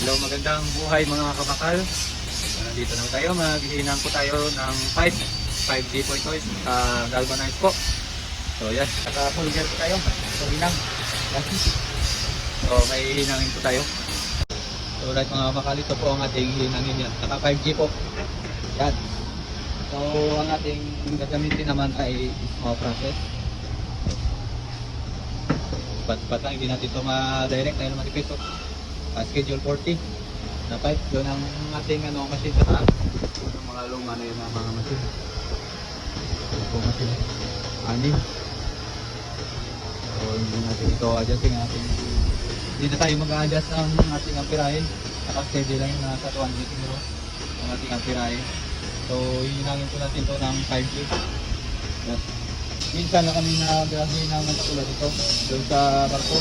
Hello, magandang buhay mga kabakal. So, nandito na tayo, maghihinang po tayo ng 5. 5G po ito, uh, galvanized po. So yan, saka full gear po tayo. So hinang. So may hinangin po tayo. So right mga kabakal, ito po ang ating hinangin yan. Saka 5G po. Yan. So ang ating gagamitin naman ay small process. Bat-bat lang, hindi natin ito ma-direct dahil matipis. So, uh, schedule 40 na pipe. Ang ating ano, machine sa taas. Yung mga luma na yun ang mga machine. Po machine. Ani. So, hindi natin ito adjusting ating hindi na tayo mag-adjust ng ating amperahe. Naka-schedule lang yung nasa 200 siguro ang ating amperahe. So, hinangin po natin ito ng 5G. Yes. Minsan na kami nagahin ng katulad ito doon sa barko.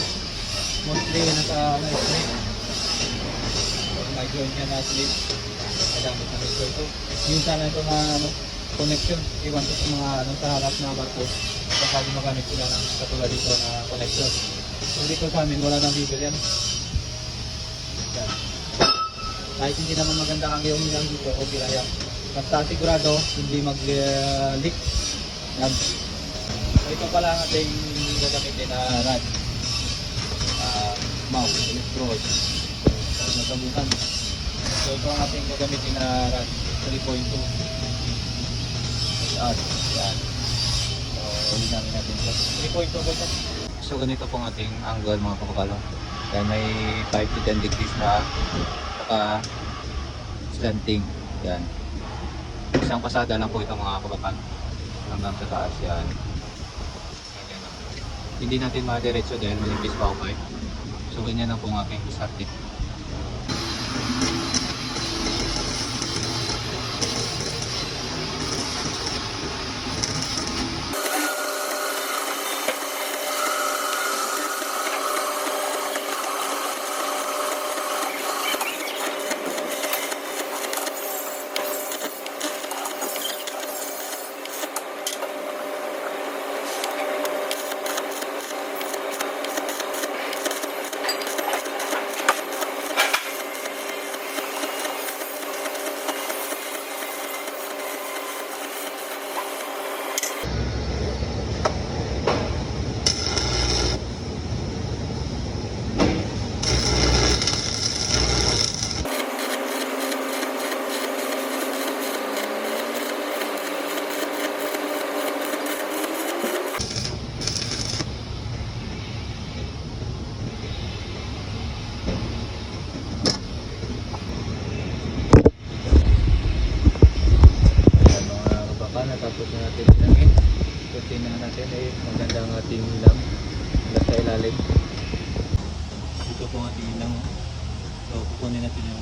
Mostly nasa ano, slip. Joint yan na slip. Nagamit namin ito. ito. Minsan na ito na ano, connection. Iwan ko sa mga ano, sa harap na barko. Baka gumagamit sila ng katulad dito na connection. So dito sa amin wala nang bibili yan. Yan. Kahit hindi naman maganda ang yung nilang dito, okay lang yan. Basta sigurado hindi mag-leak. Yan. So ito pala ang ating gagamitin na rod. Uh, mount, electrode. So nasabutan. So ito ang ating gagamitin na rod. 3.2. Taas. Yan. So hindi namin natin ito. 3.2 po ito. So ganito pong ating angle mga kapakalo. Yan may 5 to 10 degrees na saka slanting. Yan. Isang pasada lang po ito mga kapakalo. Hanggang sa taas yan. Hindi natin madiretso dahil manipis pa ako pipe. So ganyan lang po ang aking starting. Ayan mga kabaka, natapos na natin ilangin. So tingnan natin eh, maganda ang ating ilang. Ilang sa ilalim. Ito po ang ating ilang. So kukunin natin yung.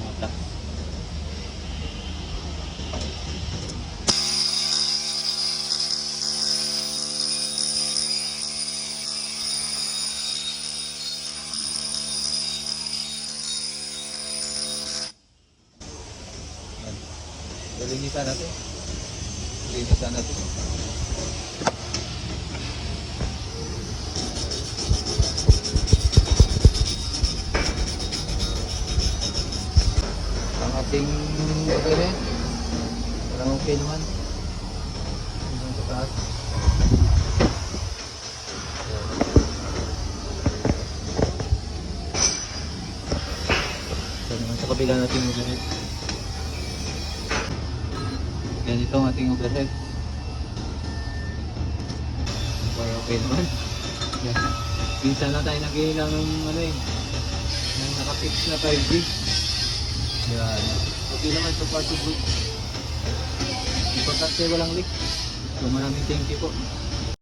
So, linisan natin. Linisan natin. Ating bagay Parang okay naman. Hanggang sa taas. So naman sa kabila natin overhead. Yan ito ang ating overhead. Parang okay naman. Minsan na tayo naghihilang ng ano eh. Nakapix na 5G. Yan. Okay naman far so good. Importante walang leak. So maraming thank you po.